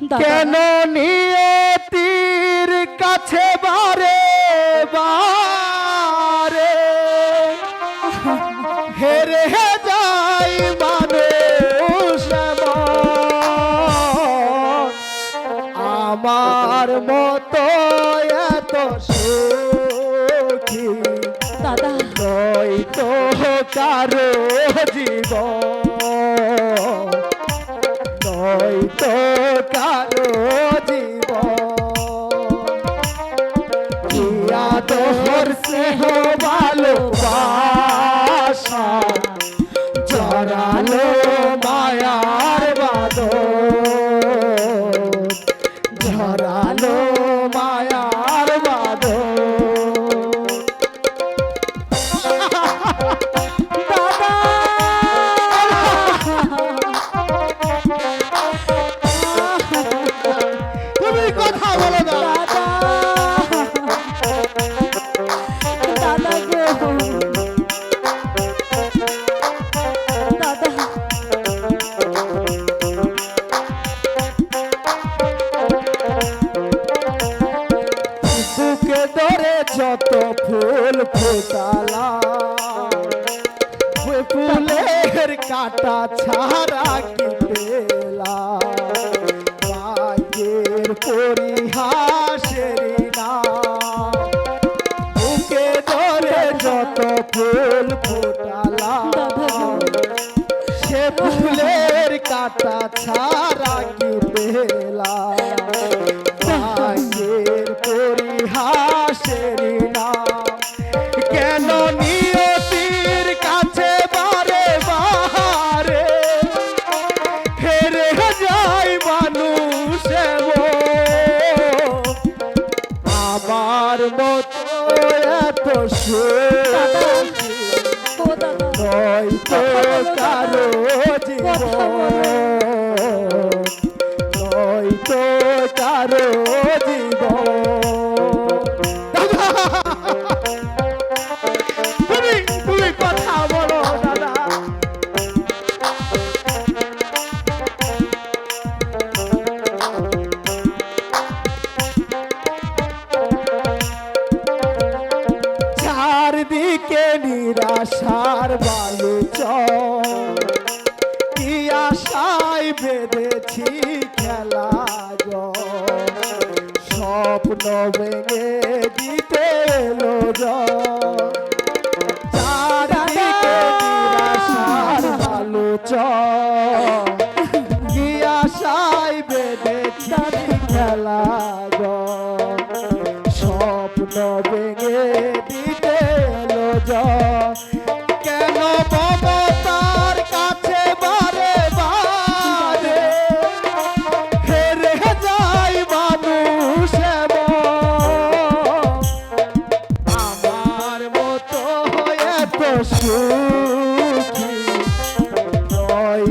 কেন নিয়তির কাছে বারে বারে? হেরে যাই মানুষ আমার মতো এত সুখী দাদা। নয় তো কারও জীবন। নয় তো তোর স্নেহ ভালোবাসা জড়ালো মায়ার বাদন ঝরালো মায়ার দাদা! তুমি কথা বলো না। ধরে যত ফুল ফোটালা ফুলের কাটা ছাড়া কি পেলা? ভাগ্যের পরিহাসের না। বুকে ধরে যত ফুল ফোটালা, সে ফুলের কাটা ছাড়া কি পেলা? আমার মতো এত হয়তো ও দাদা নয় তো কারও জীবন নয় কারও নিরাশার বালু কি আশায় বেঁধেছি খেলা গো স্বপ্ন ভেঙে দিতে এলো জল। চারদিকে নিরাশার বালু কি আশায় বেঁধেছি খেলা স্বপ্ন ভেঙে দিতে এলো সুখী নয়